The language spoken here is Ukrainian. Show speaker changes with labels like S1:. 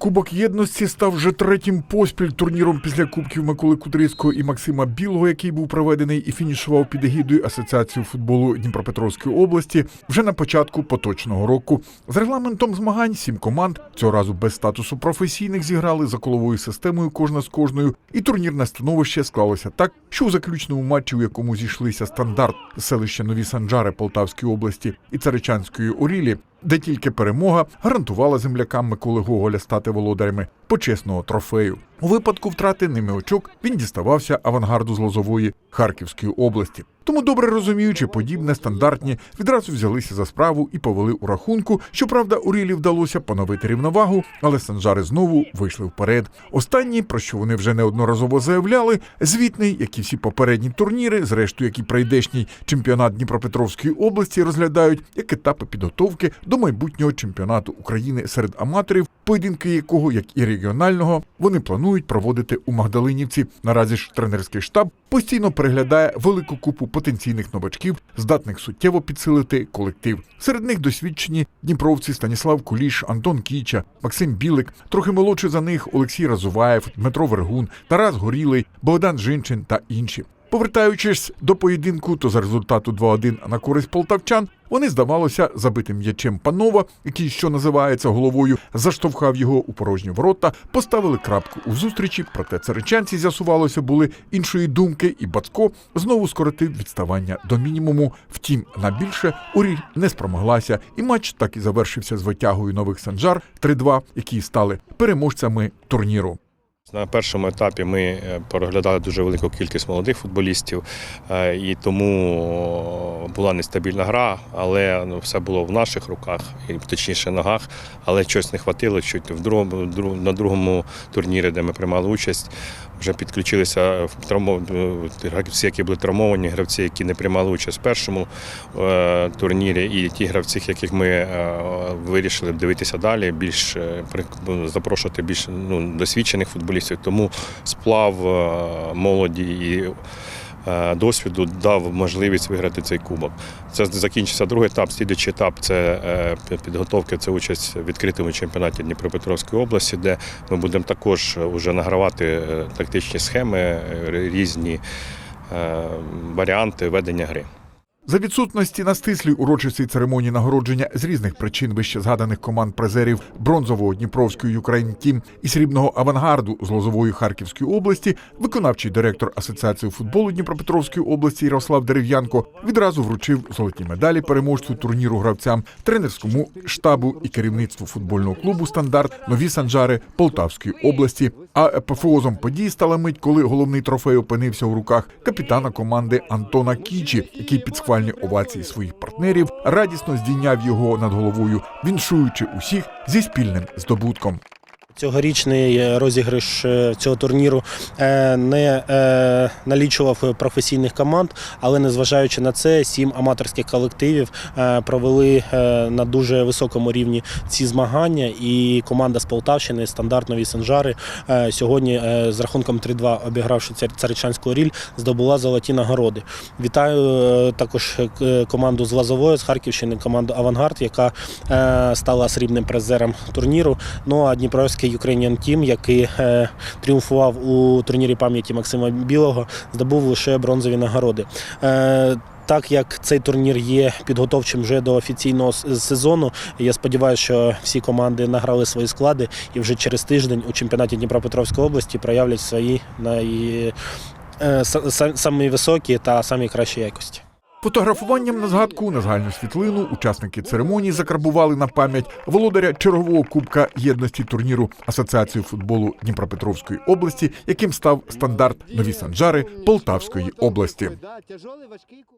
S1: Кубок єдності став вже третім поспіль турніром після кубків Миколи Кудрицького і Максима Білого, який був проведений і фінішував під егідою Асоціації футболу Дніпропетровської області вже на початку поточного року. З регламентом змагань сім команд цього разу без статусу професійних зіграли за коловою системою кожна з кожною, і турнірне становище склалося так, що у заключному матчі, у якому зійшлися стандарт селища Нові Санджари Полтавської області і Царичанської Орілі, де тільки перемога гарантувала землякам Миколи Гоголя стати володарями почесного трофею. У випадку втрати ними очок він діставався авангарду з Лозової Харківської області. Тому, добре розуміючи подібне, стандартні відразу взялися за справу і повели у рахунку. Щоправда, Урілі вдалося поновити рівновагу, але санжари знову вийшли вперед. Останні, про що вони вже неодноразово заявляли, звітний, як і всі попередні турніри, зрештою, як і прийдешній чемпіонат Дніпропетровської області, розглядають як етапи підготовки до майбутнього чемпіонату України серед аматорів, поєдинки якого, як і регіонального, вони планують проводити у Магдалинівці. Наразі ж тренерський штаб постійно переглядає велику купу потенційних новачків, здатних суттєво підсилити колектив. Серед них досвідчені дніпровці Станіслав Куліш, Антон Кіча, Максим Білик, трохи молодший за них Олексій Разуваєв, Дмитро Вергун, Тарас Горілий, Богдан Жинчин та інші. Повертаючись до поєдинку, то за результату 2-1 на користь полтавчан вони, здавалося, забитим м'ячем панова, який, що називається головою, заштовхав його у порожні ворота, поставили крапку у зустрічі. Проте царичанці з'ясувалося були іншої думки, і Бацко знову скоротив відставання до мінімуму. Втім, на більше Уріль не спромоглася, і матч так і завершився з витягою нових санжар 3-2, які стали переможцями турніру.
S2: На першому етапі ми е, переглядали дуже велику кількість молодих футболістів, е, і тому була нестабільна гра, але ну, все було в наших руках, і точніше ногах. Але щось не хватило. Чуть в другому на другому турнірі, де ми приймали участь, вже підключилися е, гравці, які були травмовані, гравці, які не приймали участь в першому турнірі, і ті гравці, яких ми вирішили дивитися далі, більш запрошувати більш ну, досвідчених футболістів. Тому сплав е, молоді і е, досвіду дав можливість виграти цей кубок. Це закінчився другий етап. Слідуючий етап це е, підготовка, це участь в відкритому чемпіонаті Дніпропетровської області, де ми будемо також вже награвати тактичні схеми, різні варіанти ведення гри.
S1: За відсутності на стислій урочистій церемонії нагородження з різних причин вище згаданих команд призерів бронзового Дніпровської Україн Тім і срібного авангарду з Лозової Харківської області, виконавчий директор Асоціації футболу Дніпропетровської області Ярослав Дерев'янко відразу вручив золоті медалі переможцю турніру гравцям, тренерському штабу і керівництву футбольного клубу Стандарт Нові Санжари Полтавської області. А епофеозом подій стала мить, коли головний трофей опинився у руках капітана команди Антона Кічі, який під схвальні овації своїх партнерів радісно здійняв його над головою, віншуючи усіх зі спільним здобутком.
S3: Цьогорічний е, розіграш е, цього турніру е, не налічував професійних команд, але незважаючи на це, сім аматорських колективів провели на дуже високому рівні ці змагання. І команда з Полтавщини, стандарт Нові Санжари, е, сьогодні з рахунком 3-2 обігравши Царичанську Ріль, здобула золоті нагороди. Вітаю також команду з Лазової, з Харківщини, команду Авангард, яка стала срібним призером турніру. Ну а Дніпровський Ukrainian Team, який е, тріумфував у турнірі пам'яті Максима Білого, здобув лише бронзові нагороди. Е, так як цей турнір є підготовчим вже до офіційного сезону, я сподіваюся, що всі команди награли свої склади і вже через тиждень у чемпіонаті Дніпропетровської області проявлять свої най, е, са- са- самі високі та самі кращі якості.
S1: Фотографуванням на згадку на загальну світлину учасники церемонії закарбували на пам'ять володаря чергового кубка єдності турніру Асоціації футболу Дніпропетровської області, яким став стандарт Нові Санжари Полтавської області.